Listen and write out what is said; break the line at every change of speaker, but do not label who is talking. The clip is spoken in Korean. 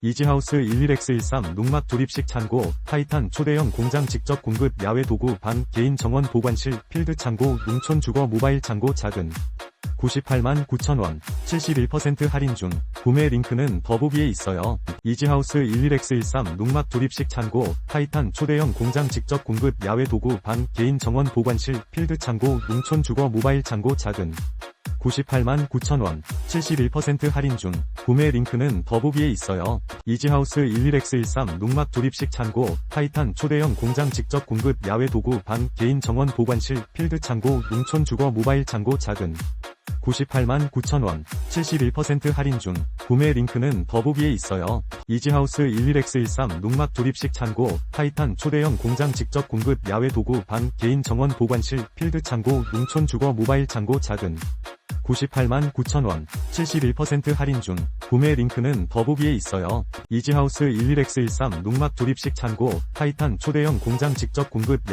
이지하우스 11X13 농막 조립식 창고, 타이탄 초대형 공장 직접 공급 야외 도구 방, 개인 정원 보관실, 필드 창고, 농촌 주거 모바일 창고 작은 98만 9천원, 71% 할인 중, 구매 링크는 더보기에 있어요. 이지하우스 11X13 농막 조립식 창고, 타이탄 초대형 공장 직접 공급 야외 도구 방, 개인 정원 보관실, 필드 창고, 농촌 주거 모바일 창고 작은 98만 9천원, 71% 할인 중, 구매 링크는 더보기에 있어요. 이지하우스 11X13 농막 조립식 창고, 타이탄 초대형 공장 직접 공급 야외 도구 방, 개인 정원 보관실, 필드 창고, 농촌 주거 모바일 창고 작은 98만 9천원, 71% 할인 중, 구매 링크는 더보기에 있어요. 이지하우스 11X13 농막 조립식 창고, 타이탄 초대형 공장 직접 공급 야외 도구 방, 개인 정원 보관실, 필드 창고, 농촌 주거 모바일 창고 작은 98만 9천원, 71% 할인 중, 구매 링크는 더보기에 있어요. 이지하우스 11X13 농막 조립식 창고, 타이탄 초대형 공장 직접 공급 야